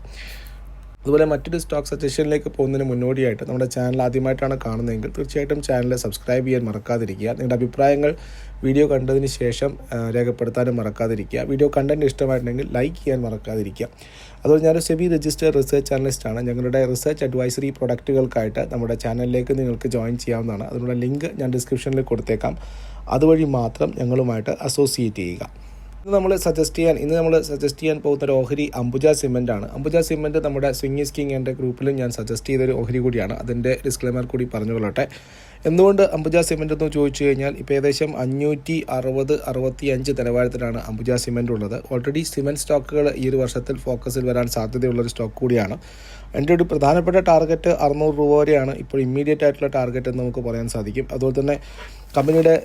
അതുപോലെ മറ്റൊരു സ്റ്റോക്ക് സജഷനിലേക്ക് പോകുന്നതിന് മുന്നോടിയായിട്ട് നമ്മുടെ ചാനൽ ആദ്യമായിട്ടാണ് കാണുന്നതെങ്കിൽ തീർച്ചയായിട്ടും ചാനൽ സബ്സ്ക്രൈബ് ചെയ്യാൻ മറക്കാതിരിക്കുക. നിങ്ങളുടെ അഭിപ്രായങ്ങൾ വീഡിയോ കണ്ടതിന് ശേഷം രേഖപ്പെടുത്താനും മറക്കാതിരിക്കുക. വീഡിയോ കണ്ടന്റ് ഇഷ്ടമായിട്ടുണ്ടെങ്കിൽ ലൈക്ക് ചെയ്യാൻ മറക്കാതിരിക്കുക. അതുപോലെ ഞാനൊരു സെബി രജിസ്റ്റേഡ് റിസർച്ച് അനലിസ്റ്റാണ് ഞങ്ങളുടെ റിസർച്ച് അഡ്വൈസറി പ്രൊഡക്റ്റുകൾക്കായിട്ട് നമ്മുടെ ചാനലിലേക്ക് നിങ്ങൾക്ക് ജോയിൻ ചെയ്യാവുന്നതാണ്. അതിനുള്ള ലിങ്ക് ഞാൻ ഡിസ്ക്രിപ്ഷനിൽ കൊടുത്തേക്കാം. അതുവഴി മാത്രം ഞങ്ങളുമായിട്ട് അസോസിയേറ്റ് ചെയ്യുക. ഇന്ന് നമ്മൾ സജസ്റ്റ് ചെയ്യാൻ ഇന്ന് നമ്മൾ സജസ്റ്റ് ചെയ്യാൻ പോകുന്ന ഒരു ഓഹരി അംബുജ സിമെന്റ് ആണ്. അംബുജ സിമെന്റ് നമ്മുടെ സ്വിംഗ് സ്കിങ് എന്റെ ഗ്രൂപ്പിലും ഞാൻ സജസ്റ്റ് ചെയ്തൊരു ഓഹരി കൂടിയാണ്. അതിന്റെ ഡിസ്ക്ലൈമർ കൂടി പറഞ്ഞുകൊള്ളട്ടെ. എന്തുകൊണ്ട് അംബുജ സിമെന്റ് എന്ന് ചോദിച്ചു കഴിഞ്ഞാൽ ഇപ്പോൾ ഏകദേശം അഞ്ഞൂറ്റി അറുപത് അറുപത്തി അഞ്ച് നിലവാരത്തിലാണ് അംബുജ സിമെന്റ് ഉള്ളത്. ഓൾറെഡി സിമെന്റ് സ്റ്റോക്കുകൾ ഈ ഒരു വർഷത്തിൽ ഫോക്കസിൽ വരാൻ സാധ്യതയുള്ളൊരു സ്റ്റോക്ക് കൂടിയാണ്. എന്റെ ഒരു പ്രധാനപ്പെട്ട ടാർഗറ്റ് അറുന്നൂറ് രൂപ വരെയാണ് ഇപ്പോൾ ഇമ്മീഡിയറ്റ് ആയിട്ടുള്ള ടാർഗറ്റ് എന്ന് നമുക്ക് പറയാൻ സാധിക്കും. അതുപോലെ തന്നെ കമ്പനിയുടെ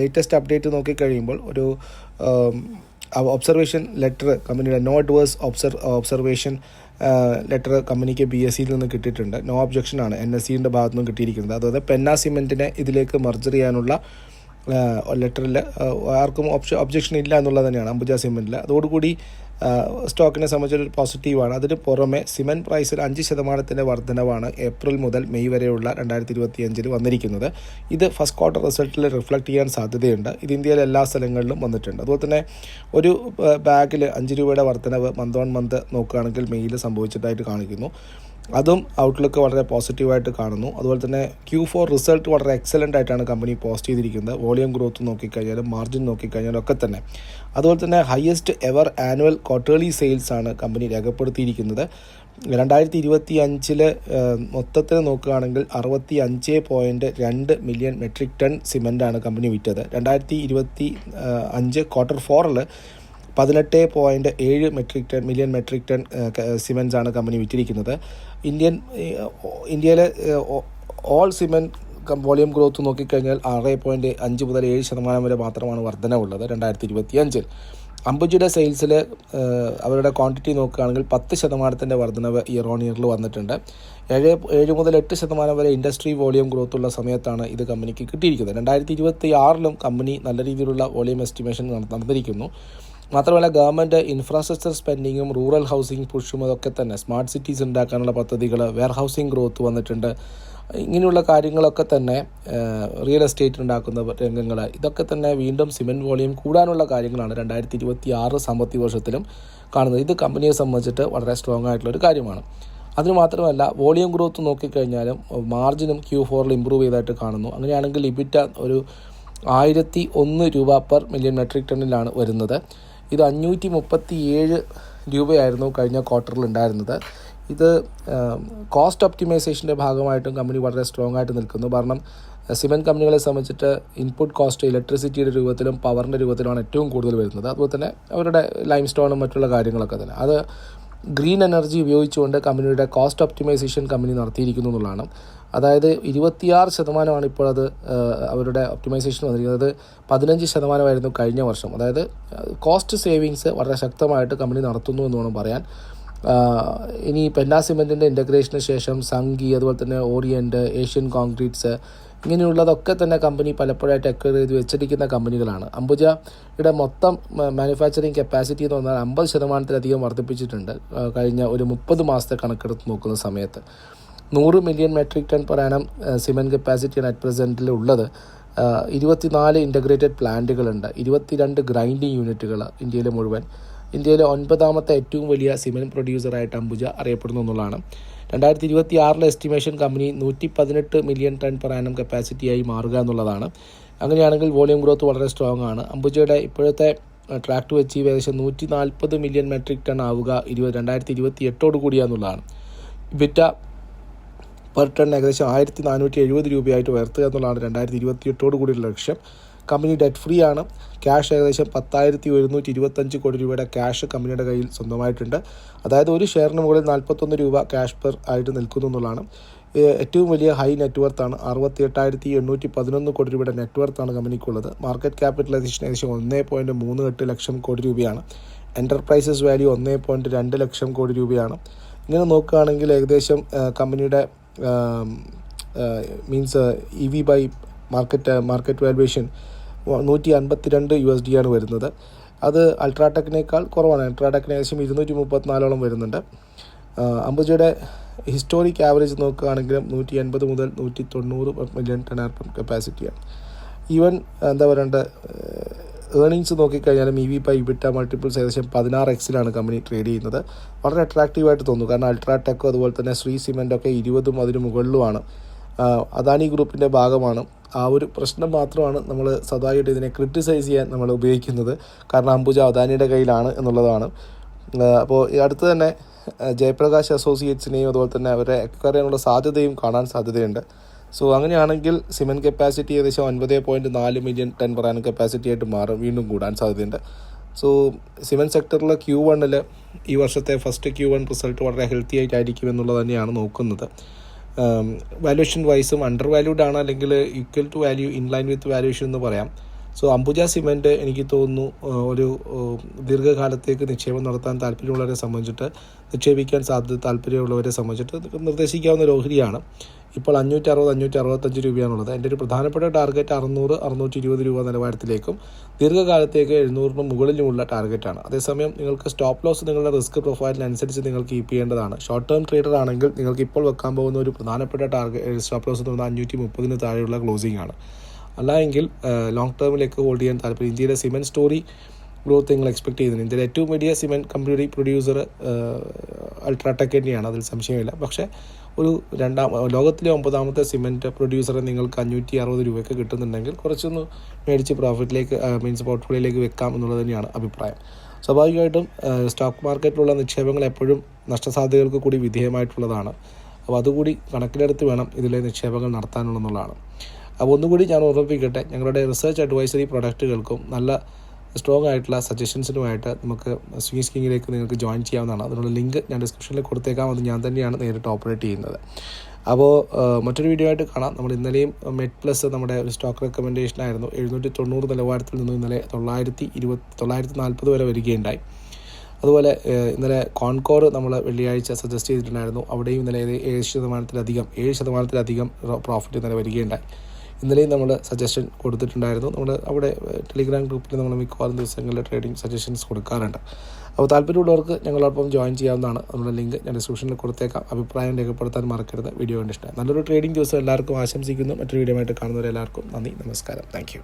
ലേറ്റസ്റ്റ് അപ്ഡേറ്റ് നോക്കിക്കഴിയുമ്പോൾ ഒരു ഒബ്സർവേഷൻ ലെറ്റർ കമ്പനിയുടെ നോ അഡ്വേഴ്സ് ഒബ്സർ ഒബ്സർവേഷൻ ലെറ്റർ കമ്പനിക്ക് ബി എസ് സിയിൽ നിന്ന് കിട്ടിയിട്ടുണ്ട്. നോ ഒബ്ജക്ഷൻ ആണ്. എൻ എസ് സിന്റെ ഭാഗത്തു നിന്നും കിട്ടിയിരിക്കുന്നത്. അതായത് പെന്ന സിമെന്റിനെ ഇതിലേക്ക് മർജർ ചെയ്യാനുള്ള ലെറ്ററിൽ ആർക്കും ഒബ്ജ ഒബ്ജക്ഷൻ ഇല്ല എന്നുള്ളത് തന്നെയാണ്. അംബുജ സിമെന്റിൽ അതോടുകൂടി സ്റ്റോക്കിനെ സംബന്ധിച്ചൊരു പോസിറ്റീവാണ് അതിന് പുറമെ സിമെന്റ് പ്രൈസിൽ അഞ്ച് ശതമാനത്തിന്റെ വർധനവാണ് ഏപ്രിൽ മുതൽ മെയ് വരെയുള്ള രണ്ടായിരത്തി ഇരുപത്തി അഞ്ചിൽ വന്നിരിക്കുന്നത്. ഇത് ഫസ്റ്റ് ക്വാർട്ടർ റിസൾട്ടിൽ റിഫ്ലക്റ്റ് ചെയ്യാൻ സാധ്യതയുണ്ട്. ഇത് ഇന്ത്യയിലെ എല്ലാ സ്ഥലങ്ങളിലും വന്നിട്ടുണ്ട്. അതുപോലെ തന്നെ ഒരു ബാഗിൽ അഞ്ച് രൂപയുടെ വർധനവ് മന്ത് ഓൺ മന്ത് നോക്കുകയാണെങ്കിൽ മെയ്യിൽ സംഭവിച്ചതായിട്ട് കാണിക്കുന്നു. അതും ഔട്ട്ലുക്ക് വളരെ പോസിറ്റീവായിട്ട് കാണുന്നു. അതുപോലെ തന്നെ ക്യൂ ഫോർ റിസൾട്ട് വളരെ എക്സലന്റ് ആയിട്ടാണ് കമ്പനി പോസ്റ്റ് ചെയ്തിരിക്കുന്നത്. വോളിയം ഗ്രോത്ത് നോക്കിക്കഴിഞ്ഞാലും മാർജിൻ നോക്കിക്കഴിഞ്ഞാലും ഒക്കെ തന്നെ. അതുപോലെ തന്നെ highest ever annual quarterly sales ആണ് കമ്പനി രേഖപ്പെടുത്തിയിരിക്കുന്നത്. രണ്ടായിരത്തി ഇരുപത്തി അഞ്ചിൽ മൊത്തത്തിൽ നോക്കുകയാണെങ്കിൽ അറുപത്തി അഞ്ച് പോയിന്റ് രണ്ട് മില്യൺ മെട്രിക് ടൺ സിമെന്റാണ് കമ്പനി വിറ്റത്. രണ്ടായിരത്തി ഇരുപത്തി അഞ്ച് ക്വാർട്ടർ ഫോറിൽ പതിനെട്ട് പോയിന്റ് ഏഴ് metric ton million metric ton cements ആണ് കമ്പനി വിറ്റിരിക്കുന്നത്. ഇന്ത്യൻ ഇന്ത്യയിലെ ഓൾ സിമെന്റ് വോളിയം ഗ്രോത്ത് നോക്കിക്കഴിഞ്ഞാൽ ആറ് പോയിന്റ് അഞ്ച് മുതൽ ഏഴ് ശതമാനം വരെ മാത്രമാണ് വർധനവുള്ളത് രണ്ടായിരത്തി ഇരുപത്തി അഞ്ചിൽ അംബുജയുടെ സെയിൽസിൽ അവരുടെ ക്വാണ്ടിറ്റി നോക്കുകയാണെങ്കിൽ പത്ത് ശതമാനത്തിന്റെ വർധനവ് ഇയർ ഓൺ ഇയറിൽ വന്നിട്ടുണ്ട്. ഏഴ് ഏഴ് മുതൽ എട്ട് ശതമാനം വരെ ഇൻഡസ്ട്രി വോളിയം ഗ്രോത്ത് ഉള്ള സമയത്താണ് ഇത് കമ്പനിക്ക് കിട്ടിയിരിക്കുന്നത്. രണ്ടായിരത്തി ഇരുപത്തി ആറിലും കമ്പനി നല്ല രീതിയിലുള്ള വോളിയം എസ്റ്റിമേഷൻ നടന്നിരിക്കുന്നു. മാത്രമല്ല ഗവൺമെന്റ് ഇൻഫ്രാസ്ട്രക്ചർ സ്പെൻഡിങ്ങും റൂറൽ ഹൗസിംഗ് പുഷും അതൊക്കെ തന്നെ സ്മാർട്ട് സിറ്റീസ് ഉണ്ടാക്കാനുള്ള പദ്ധതികൾ വെയർ ഹൗസിംഗ് ഗ്രോത്ത് വന്നിട്ടുണ്ട്. ഇങ്ങനെയുള്ള കാര്യങ്ങളൊക്കെ തന്നെ റിയൽ എസ്റ്റേറ്റ് ഉണ്ടാക്കുന്ന രംഗങ്ങൾ ഇതൊക്കെ തന്നെ വീണ്ടും സിമെന്റ് വോളിയം കൂടാനുള്ള കാര്യങ്ങളാണ് രണ്ടായിരത്തി ഇരുപത്തി ആറ് സാമ്പത്തിക വർഷത്തിലും കാണുന്നത്. ഇത് കമ്പനിയെ സംബന്ധിച്ചിട്ട് വളരെ സ്ട്രോങ് ആയിട്ടുള്ള ഒരു കാര്യമാണ്. അതിന് മാത്രമല്ല വോളിയം ഗ്രോത്ത് നോക്കിക്കഴിഞ്ഞാലും മാർജിനും ക്യൂ ഫോറിൽ ഇമ്പ്രൂവ് ചെയ്തായിട്ട് കാണുന്നു. അങ്ങനെയാണെങ്കിൽ ലിബിറ്റ ഒരു ആയിരത്തി ഒന്ന് രൂപ പെർ മില്യൺ മെട്രിക് ടണ്ണിലാണ് വരുന്നത്. ഇത് അഞ്ഞൂറ്റി മുപ്പത്തി ഏഴ് രൂപയായിരുന്നു കഴിഞ്ഞ ക്വാർട്ടറിൽ ഉണ്ടായിരുന്നത് ഇത് കോസ്റ്റ് ഒപ്റ്റിമൈസേഷന്റെ ഭാഗമായിട്ടും കമ്പനി വളരെ സ്ട്രോങ് ആയിട്ട് നിൽക്കുന്നു. കാരണം സിമെന്റ് കമ്പനികളെ സംബന്ധിച്ചിട്ട് ഇൻപുട്ട് കോസ്റ്റ് ഇലക്ട്രിസിറ്റിയുടെ രൂപത്തിലും പവറിന്റെ രൂപത്തിലുമാണ് ഏറ്റവും കൂടുതൽ വരുന്നത്. അതുപോലെ തന്നെ അവരുടെ ലൈം സ്റ്റോണും മറ്റുള്ള കാര്യങ്ങളൊക്കെ തന്നെ. അത് ഗ്രീൻ എനർജി ഉപയോഗിച്ചുകൊണ്ട് കമ്പനിയുടെ കോസ്റ്റ് ഒപ്റ്റിമൈസേഷൻ കമ്പനി നടത്തിയിരിക്കുന്നു എന്നുള്ളതാണ്. അതായത് ഇരുപത്തിയാറ് ശതമാനമാണ് ഇപ്പോൾ അത് അവരുടെ ഒപ്റ്റിമൈസേഷൻ വന്നിരിക്കുന്നത്. പതിനഞ്ച് ശതമാനമായിരുന്നു കഴിഞ്ഞ വർഷം. അതായത് കോസ്റ്റ് സേവിങ്സ് വളരെ ശക്തമായിട്ട് കമ്പനി നടത്തുന്നു എന്ന് വേണം പറയാൻ. ഇനി പെന്നാ സിമെന്റിന്റെ ഇന്റഗ്രേഷന് ശേഷം സംഗി അതുപോലെ തന്നെ ഓറിയന്റ് ഏഷ്യൻ കോൺക്രീറ്റ്സ് ഇങ്ങനെയുള്ളതൊക്കെ തന്നെ കമ്പനി പലപ്പോഴായിട്ട് എക്വയർ ചെയ്ത് വെച്ചിരിക്കുന്ന കമ്പനികളാണ്. അംബുജയുടെ മൊത്തം മാനുഫാക്ചറിങ് കപ്പാസിറ്റി എന്ന് പറഞ്ഞാൽ അമ്പത് ശതമാനത്തിലധികം വർദ്ധിപ്പിച്ചിട്ടുണ്ട് കഴിഞ്ഞ ഒരു മുപ്പത് മാസത്തെ കണക്കെടുത്ത് നോക്കുന്ന സമയത്ത്. നൂറ് മില്യൺ മെട്രിക് ടൺ പറയാനും സിമെന്റ് കപ്പാസിറ്റിയാണ് അറ്റ് പ്രസന്റിൽ ഉള്ളത്. ഇരുപത്തിനാല് ഇന്റഗ്രേറ്റഡ് പ്ലാന്റുകളുണ്ട് ഇരുപത്തിരണ്ട് ഗ്രൈൻഡിങ് യൂണിറ്റുകൾ ഇന്ത്യയിൽ മുഴുവൻ. ഇന്ത്യയിലെ ഒൻപതാമത്തെ ഏറ്റവും വലിയ സിമെന്റ് പ്രൊഡ്യൂസറായിട്ട് അംബുജ അറിയപ്പെടുന്നു എന്നുള്ളതാണ്. രണ്ടായിരത്തി ഇരുപത്തി ആറിലെ എസ്റ്റിമേഷൻ കമ്പനി നൂറ്റി പതിനെട്ട് മില്യൺ ടൺ പെർ ആനം കപ്പാസിറ്റിയായി മാറുക എന്നുള്ളതാണ്. അങ്ങനെയാണെങ്കിൽ വോളിയം ഗ്രോത്ത് വളരെ സ്ട്രോങ് ആണ്. അംബുജയുടെ ഇപ്പോഴത്തെ ട്രാക്ക് ടു അച്ചീവ് ഏകദേശം നൂറ്റി നാൽപ്പത് മില്യൺ മെട്രിക് ടൺ ആവുക ഇരുപത് രണ്ടായിരത്തി ഇരുപത്തി എട്ടോട് കൂടിയാന്നുള്ളതാണ്. ബിറ്റ പെർ ടൺ ഏകദേശം ആയിരത്തി നാനൂറ്റി എഴുപത് രൂപയായിട്ട് ഉയർത്തുക എന്നുള്ളതാണ് രണ്ടായിരത്തി ഇരുപത്തി എട്ടോട് കൂടിയുള്ള ലക്ഷ്യം. കമ്പനി ഡെറ്റ് ഫ്രീ ആണ്. ക്യാഷ് ഏകദേശം പത്തായിരത്തി ഒരുന്നൂറ്റി ഇരുപത്തഞ്ച് കോടി രൂപയുടെ ക്യാഷ് കമ്പനിയുടെ കയ്യിൽ സ്വന്തമായിട്ടുണ്ട്. അതായത് ഒരു ഷെയറിന് മുകളിൽ നാൽപ്പത്തൊന്ന് രൂപ ക്യാഷ് പെർ ആയിട്ട് നിൽക്കുന്നു എന്നുള്ളതാണ്. ഏറ്റവും വലിയ ഹൈ നെറ്റ്വർത്ത് അറുപത്തി എട്ടായിരത്തി എണ്ണൂറ്റി പതിനൊന്ന് കോടി രൂപയുടെ നെറ്റ്വർത്ത് കമ്പനിക്കുള്ളത്. മാർക്കറ്റ് ക്യാപിറ്റലൈസേഷൻ ഏകദേശം ഒന്നേ പോയിന്റ് മൂന്ന് എട്ട് ലക്ഷം കോടി രൂപയാണ്. എന്റർപ്രൈസസ് വാല്യൂ ഒന്നേ പോയിന്റ് രണ്ട് ലക്ഷം കോടി രൂപയാണ്. ഇങ്ങനെ നോക്കുകയാണെങ്കിൽ ഏകദേശം കമ്പനിയുടെ means E V by market market valuation നൂറ്റി അൻപത്തിരണ്ട് യു എസ് ഡി ആണ് വരുന്നത്. അത് അൾട്രാടെക്കിനേക്കാൾ കുറവാണ്. അൾട്രാടെക്കിന് ഏകദേശം ഇരുന്നൂറ്റി മുപ്പത്തിനാലോളം വരുന്നുണ്ട് അംബുജയുടെ ഹിസ്റ്റോറിക് ആവറേജ് നോക്കുകയാണെങ്കിലും നൂറ്റി എൺപത് മുതൽ നൂറ്റി തൊണ്ണൂറ് മില്യൺ ടൺ കപ്പാസിറ്റിയാണ് ഈവൻ എന്താ പറയേണ്ടത് earnings നോക്കിക്കഴിഞ്ഞാലും E V by EBITDA multiples ഏകദേശം പതിനാറ് എക്സിലാണ് കമ്പനി ട്രേഡ് ചെയ്യുന്നത്. വളരെ അട്രാക്റ്റീവായിട്ട് തോന്നുന്നു. കാരണം അൾട്രാടെക്കും അതുപോലെ തന്നെ ശ്രീ സിമെന്റൊക്കെ ഇരുപതും അതിന് മുകളിലുമാണ്. അദാനി ഗ്രൂപ്പിന്റെ ഭാഗമാണ്. ആ ഒരു പ്രശ്നം മാത്രമാണ് നമ്മൾ സദായിട്ട് ഇതിനെ ക്രിട്ടിസൈസ് ചെയ്യാൻ നമ്മൾ ഉപയോഗിക്കുന്നത്. കാരണം അംബുജ അദാനിയുടെ കയ്യിലാണ് എന്നുള്ളതാണ്. അപ്പോൾ അടുത്ത് തന്നെ ജയപ്രകാശ് അസോസിയേറ്റ്സിനെയും അതുപോലെ തന്നെ അവരെ എക്കറിയാനുള്ള സാധ്യതയും കാണാൻ സാധ്യതയുണ്ട്. സോ അങ്ങനെയാണെങ്കിൽ സിമെന്റ് കപ്പാസിറ്റി ഏകദേശം ഒൻപത് പോയിന്റ് നാല് മില്യൺ ടൺ പറയാനും കപ്പാസിറ്റി ആയിട്ട് മാറും വീണ്ടും കൂടാൻ സാധ്യതയുണ്ട്. സോ സിമെന്റ് സെക്ടറിലെ ക്യൂ വണ്ണിൽ ഈ വർഷത്തെ ഫസ്റ്റ് ക്യൂ വൺ റിസൾട്ട് വളരെ ഹെൽത്തി ആയിട്ടായിരിക്കും എന്നുള്ളത് തന്നെയാണ് നോക്കുന്നത്. വാല്യുവേഷൻ വൈസും അണ്ടർ വാല്യൂഡ് ആണ് അല്ലെങ്കിൽ equal to value in line with valuation എന്ന് പറയാം. സോ അംബുജ സിമെന്റ് എനിക്ക് തോന്നുന്നു ഒരു ദീർഘകാലത്തേക്ക് നിക്ഷേപം നടത്താൻ താല്പര്യമുള്ളവരെ സംബന്ധിച്ചിട്ട് നിക്ഷേപിക്കാൻ സാധ്യത താല്പര്യമുള്ളവരെ സംബന്ധിച്ചിട്ട് നിർദ്ദേശിക്കാവുന്ന ഒരു ഓഹരിയാണ് ഇപ്പോൾ അഞ്ഞൂറ്റി അറുപത് അഞ്ഞൂറ്റി അറുപത്തഞ്ച് രൂപയാണുള്ളത്. എന്റെ ഒരു പ്രധാനപ്പെട്ട ടാർഗറ്റ് അറുന്നൂറ് അറുന്നൂറ്റി ഇരുപത് രൂപ നിലവാരത്തിലേക്കും ദീർഘകാലത്തേക്ക് എഴുന്നൂറിന് മുകളിലുമുള്ള ടാർഗറ്റാണ്. അതേസമയം നിങ്ങൾക്ക് സ്റ്റോപ്പ് ലോസ് നിങ്ങളുടെ റിസ്ക് പ്രൊഫൈലിനനുസരിച്ച് നിങ്ങൾ കീപ്പ് ചെയ്യേണ്ടതാണ്. ഷോർട്ട് ടേം ട്രേഡർ ആണെങ്കിൽ നിങ്ങൾക്ക് ഇപ്പോൾ വെക്കാൻ പോകുന്ന ഒരു പ്രധാനപ്പെട്ട ടാർഗറ്റ് സ്റ്റോപ്പ് ലോസ് എന്ന് പറഞ്ഞാൽ അഞ്ഞൂറ്റി മുപ്പതിന് താഴെയുള്ള ക്ലോസിംഗ് ആണ്. അല്ല എങ്കിൽ ലോങ് ടേമിലേക്ക് ഹോൾഡ് ചെയ്യാൻ താല്പര്യം. ഇന്ത്യയിലെ സിമെന്റ് സ്റ്റോറി ഗ്രോത്ത് നിങ്ങൾ എക്സ്പെക്ട് ചെയ്യുന്നുണ്ട്. ഇന്ത്യയിലെ ഏറ്റവും വലിയ സിമെന്റ് കമ്പനി പ്രൊഡ്യൂസർ അൾട്രാടെക് തന്നെയാണ്. അതിൽ സംശയമില്ല. പക്ഷേ ഒരു രണ്ടാം ലോകത്തിലെ ഒമ്പതാമത്തെ സിമെന്റ് പ്രൊഡ്യൂസറെ നിങ്ങൾക്ക് അഞ്ഞൂറ്റി അറുപത് രൂപയ്ക്ക് കിട്ടുന്നുണ്ടെങ്കിൽ കുറച്ചൊന്ന് മേടിച്ച് പ്രോഫിറ്റിലേക്ക് മീൻസ് പോർട്ട്ഫോളിയോയിലേക്ക് വെക്കാം എന്നുള്ളത് തന്നെയാണ് അഭിപ്രായം. സ്വാഭാവികമായിട്ടും സ്റ്റോക്ക് മാർക്കറ്റിലുള്ള നിക്ഷേപങ്ങൾ എപ്പോഴും നഷ്ടസാധ്യതകൾക്ക് കൂടി വിധേയമായിട്ടുള്ളതാണ്. അപ്പോൾ അതുകൂടി കണക്കിലെടുത്ത് വേണം ഇതിലെ നിക്ഷേപങ്ങൾ നടത്താനുള്ളതാണ് അപ്പോൾ ഒന്നുകൂടി ഞാൻ ഓർമ്മിപ്പിക്കട്ടെ ഞങ്ങളുടെ റിസർച്ച് അഡ്വൈസറി പ്രൊഡക്റ്റുകൾക്കും നല്ല സ്ട്രോങ് ആയിട്ടുള്ള സജഷൻസിനുമായിട്ട് നമുക്ക് സ്വിംഗ് സ്കിങ്ങിലേക്ക് നിങ്ങൾക്ക് ജോയിൻ ചെയ്യാവുന്നതാണ്. അതിനുള്ള ലിങ്ക് ഞാൻ ഡിസ്ക്രിപ്ഷനിൽ കൊടുത്തേക്കാം. അത് ഞാൻ തന്നെയാണ് നേരിട്ട് ഓപ്പറേറ്റ് ചെയ്യുന്നത്. അപ്പോൾ മറ്റൊരു വീഡിയോ ആയിട്ട് കാണാം. നമ്മൾ ഇന്നലെയും മെഡ് പ്ലസ് നമ്മുടെ ഒരു സ്റ്റോക്ക് റെക്കമെൻഡേഷൻ ആയിരുന്നു. എഴുന്നൂറ്റി തൊണ്ണൂറ് നിലവാരത്തിൽ നിന്ന് ഇന്നലെ തൊള്ളായിരത്തി ഇരുപത്തി തൊള്ളായിരത്തി നാൽപ്പത് വരെ വരികയുണ്ടായി. അതുപോലെ ഇന്നലെ കോൺകോർ നമ്മൾ വെള്ളിയാഴ്ച സജസ്റ്റ് ചെയ്തിട്ടുണ്ടായിരുന്നു. അവിടെയും ഇന്നലെ ഏഴ് ശതമാനത്തിലധികം ഏഴ് ശതമാനത്തിലധികം പ്രോഫിറ്റ് ഇന്നലെ വരികയുണ്ടായി. ഇന്നലെയും നമ്മൾ സജഷൻ കൊടുത്തിട്ടുണ്ടായിരുന്നു. നമ്മുടെ അവിടെ ടെലിഗ്രാം ഗ്രൂപ്പിൽ നമ്മൾ മിക്കവാറും ദിവസങ്ങളിൽ ട്രേഡിംഗ് സജഷൻസ് കൊടുക്കാറുണ്ട്. അപ്പോൾ താല്പര്യമുള്ളവർക്ക് ഞങ്ങളോടൊപ്പം ജോയിൻ ചെയ്യാവുന്നതാണ്. നമ്മുടെ ലിങ്ക് ഞാൻ ഡിസ്ക്രിപ്ഷനിൽ കൊടുത്തേക്കാം. അഭിപ്രായം രേഖപ്പെടുത്താൻ മറക്കരുത്. വീഡിയോ കണ്ടിഷ്ടം നല്ലൊരു ട്രേഡിംഗ് ദിവസം എല്ലാവർക്കും ആശംസിക്കുന്നു. മറ്റൊരു വീഡിയോ ആയിട്ട് കാണുന്നവരെല്ലാവർക്കും നന്ദി. നമസ്കാരം. താങ്ക്